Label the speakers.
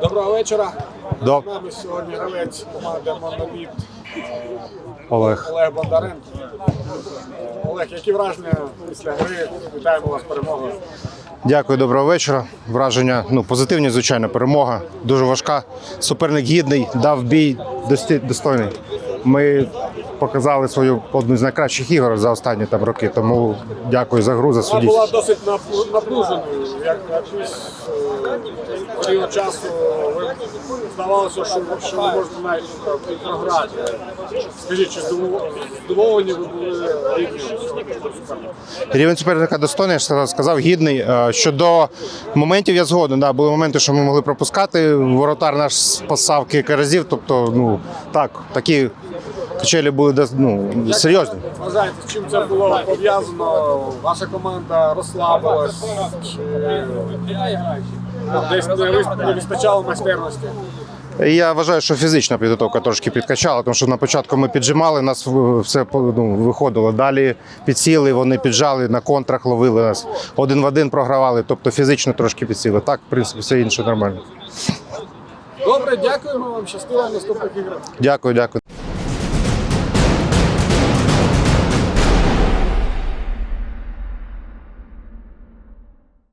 Speaker 1: Доброго вечора.
Speaker 2: До...
Speaker 1: З нами сьогодні гравець команди Моноліт
Speaker 2: Олег.
Speaker 1: Олег Бондаренко. Олег, які враження після гри? Вітаємо вас перемогою.
Speaker 2: Дякую, доброго вечора. Враження ну, позитивні, звичайно, перемога. Дуже важка. Суперник гідний, дав бій достойний. Ми показали свою одну з найкращих ігор за останні там роки. Тому дякую за гру, за
Speaker 1: Вона була досить напру- напруженою. Як якийсь е, період часу здавалося, що, що ви можете навіть програти. Скажіть, чи здивовані ви були суперника?
Speaker 2: Рівень суперника достойний, я ж сказав- сказав, гідний. Е, Щодо моментів, я згоден. Да, були моменти, що ми могли пропускати. Воротар наш спасав кілька разів. Тобто, ну так, такі качелі були ну, серйозні.
Speaker 1: Вважаєте, з чим це було пов'язано? Ваша команда розслабилась? Чи ну, десь не вис- вистачало майстерності?
Speaker 2: Я вважаю, що фізична підготовка трошки підкачала, тому що на початку ми піджимали, нас все ну, виходило. Далі підсіли, вони піджали, на контрах ловили нас. Один в один програвали, тобто фізично трошки підсіли. Так, в принципі, все інше нормально.
Speaker 1: Добре, дякуємо вам. Щастива наступних іграх.
Speaker 2: Дякую, дякую.